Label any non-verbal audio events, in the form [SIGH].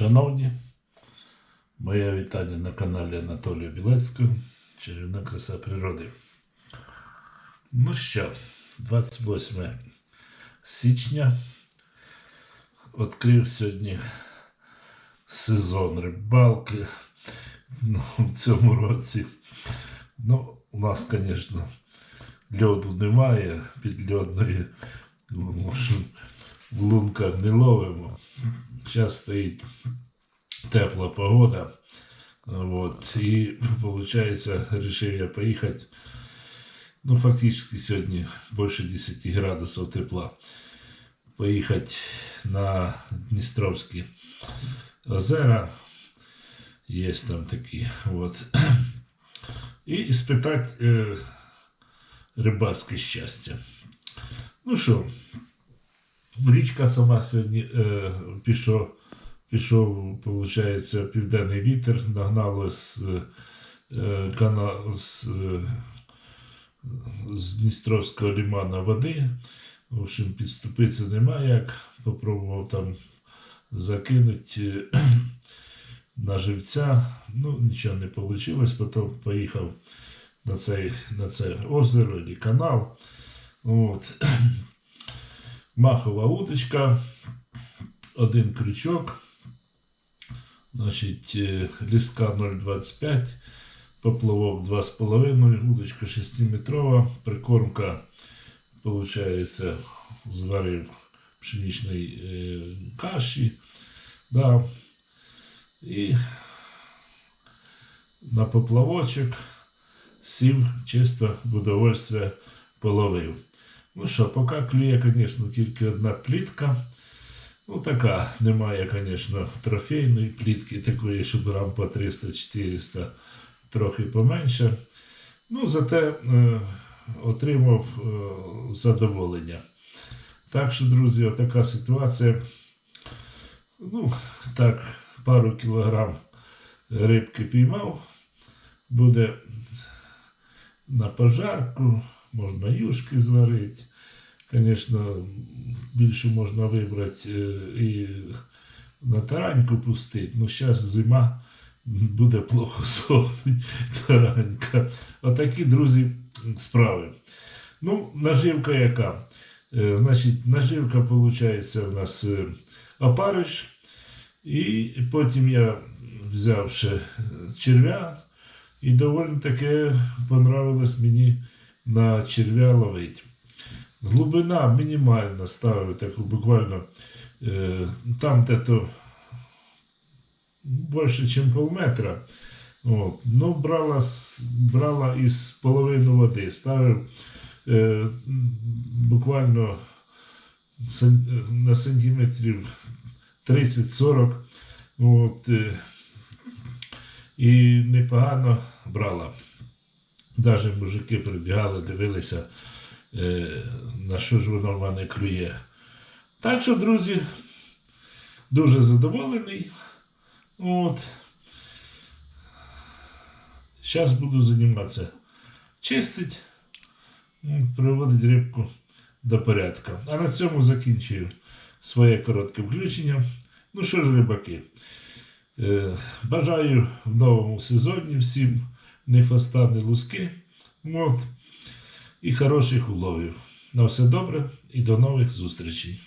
Шановні, моє вітання на каналі Анатолія Білецького, чарівна краса природи. Ну що, 28 січня відкрив сьогодні сезон рибалки ну, в цьому році. Ну, у нас, звісно, льоду немає, підльодної, в лунках не ловимо. Зараз стоїть тепла погода. Вот. І виходить, вирішив я поїхати. Ну, фактично сьогодні більше 10 градусів тепла. Поїхати на Дністровські озера. Є там такі. Вот. І спитати е, рибацьке щастя. Ну що, річка сама сьогодні е, пішов, пішов, виходить, південний вітер, нагнало з, е, кана, з, е, з Дністровського лімана води. В общем, підступитися немає як. Попробував там закинути е, [CLEARS THROAT] на живця. Ну, нічого не вийшло. Потім поїхав на, цей, на це озеро і канал. От. [CLEARS THROAT] Махова удочка, один крючок, значить, е, ліска 0,25, поплавок 2,5, удочка 6-метрова, прикормка, виходить, зварив пшеничної е, каші. Да. І на поплавочок сів чисто в удовольствие половив. Ну що, поки клює, звісно, тільки одна плітка. Ну, така, немає, звісно, трофейної плітки, такої, щоб грам по 300-400, трохи поменше. Ну, зате е, отримав е, задоволення. Так що, друзі, отака ситуація. Ну, так, пару кілограм рибки піймав. Буде на пожарку, можна юшки зварити. Звісно, більше можна вибрати е, і на тараньку пустити. Ну, зараз зима буде плохо [LAUGHS] сохнути таранька. Отакі, друзі, справи. Ну, наживка яка? Е, Значить, наживка, виходить, у нас е, опариш. І потім я взяв ще черв'я. І доволі таке понравилось мені на черв'я ловити. Глибина мінімальна ставив таку буквально е, там де-то більше, ніж полметра. От. Ну, брала, брала із половину води, ставив е, буквально на сантиметрів 30-40. От, е, і непогано брала. Навіть мужики прибігали, дивилися, е, на що ж воно в мене клює. Так що, друзі, дуже задоволений. От. Зараз буду займатися чистити, м, приводити рибку до порядку. А на цьому закінчую своє коротке включення. Ну що ж, рибаки, е, бажаю в новому сезоні всім не фаста, не луски. От. І хороших уловів. На все добре і до нових зустрічей.